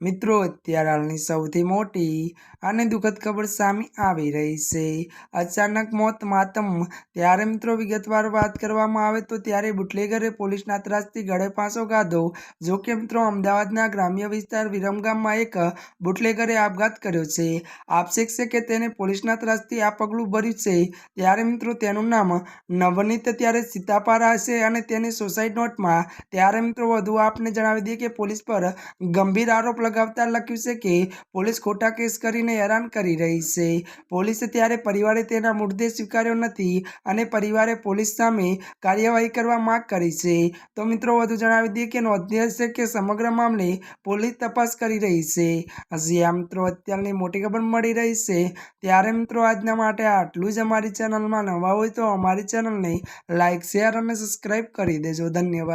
મિત્રો, અત્યારે હાલની સૌથી મોટી અને દુઃખદ ખબર સામે આવી રહી છે. અચાનક મોત માતમ. ત્યારે મિત્રો, વિગતવાર વાત કરવામાં આવે તો ત્યારે બુટલેગરે પોલીસના ત્રાસથી ગળે ફાંસો ગાધો. જો કે મિત્રો, અમદાવાદના ગ્રામ્ય વિસ્તાર વિરમગામમાં એક બુટલેગરે આપઘાત કર્યો છે. આપશેક છે કે તેને પોલીસના ત્રાસથી આ પગલું ભર્યું છે. ત્યારે મિત્રો, તેનું નામ નવનીત ત્યારે સીતાપારા છે અને તેની સુસાઇડ નોટમાં ત્યારે મિત્રો, વધુ આપને જણાવી દઈએ કે પોલીસ પર ગંભીર આરોપ લગાવતા લખ્યું છે કે પોલીસ ખોટા કેસ કરીને હેરાન કરી રહી છે. પોલીસે ત્યારે પરિવારે તેના મૃતદેહ સ્વીકાર્યો નથી અને પરિવારે પોલીસ સામે કાર્યવાહી કરવા માંગ કરી છે. તો મિત્રો, વધુ જણાવી દઈએ કે નોંધનીય છે કે સમગ્ર મામલે પોલીસ તપાસ કરી રહી છે. હજી આ મિત્રો અત્યારની મોટી ખબર મળી રહી છે. ત્યારે મિત્રો, આજના માટે આટલું જ અમારી ચેનલમાં નવા હોય તો અમારી ચેનલને લાઇક શેર અને સબસ્ક્રાઈબ કરી દેજો. ધન્યવાદ.